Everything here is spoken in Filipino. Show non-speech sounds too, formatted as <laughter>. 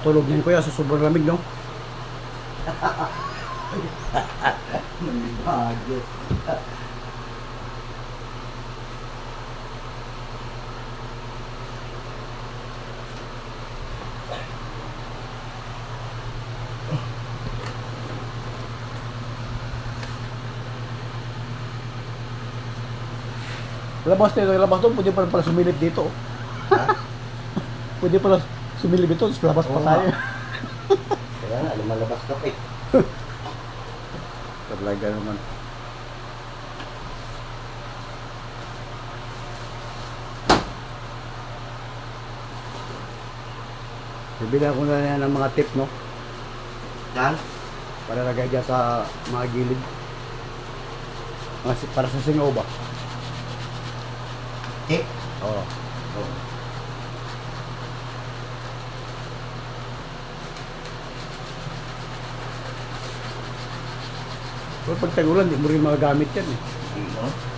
patulog niyan kuya sa sobrang lamig no. Labas tayo, labas doon, pwede pa pala sumilip dito. pwede pala sumilip dito, tapos labas pa Oo tayo. Kaya nga, lumalabas ka pa eh. <laughs> Talaga naman. Bibili ako na yan ng mga tip, no? Yan? Para lagay dyan sa mga gilid. Mga si- para sa singaw ba? Eh? Oo. Oo. Pero pag tagulan, di mo rin magagamit yan eh. Ano?